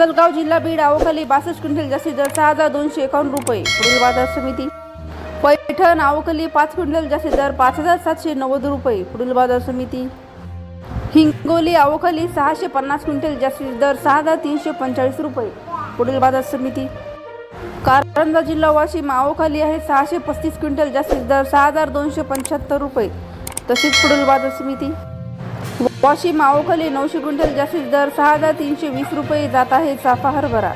जळगाव जिल्हा बीड आवखाली बासष्ट क्विंटल जास्तीत दर सहा हजार दोनशे एकावन्न रुपये. पुढील बाजार समिती. पैठण अवकाली पाच क्विंटल जास्तीत दर पाच हजार सातशे नव्वद रुपये. पुढील बाजार समिती. हिंगोली आवखाली सहाशे पन्नास क्विंटल जास्तीत दर सहा हजार तीनशे पंचेचाळीस रुपये. पुढील बाजार समिती. कारंजा जिल्हा वाशिम आवखाली आहे सहाशे पस्तीस क्विंटल जास्तीत दर सहा हजार दोनशे पंच्याहत्तर रुपये. तसेच पुढील बाजार समिती. वाशिम माओखली नऊशे क्विंटल जास्तीत दर सहा हजार तीनशे वीस रुपये जात आहे चाफा हरभरा.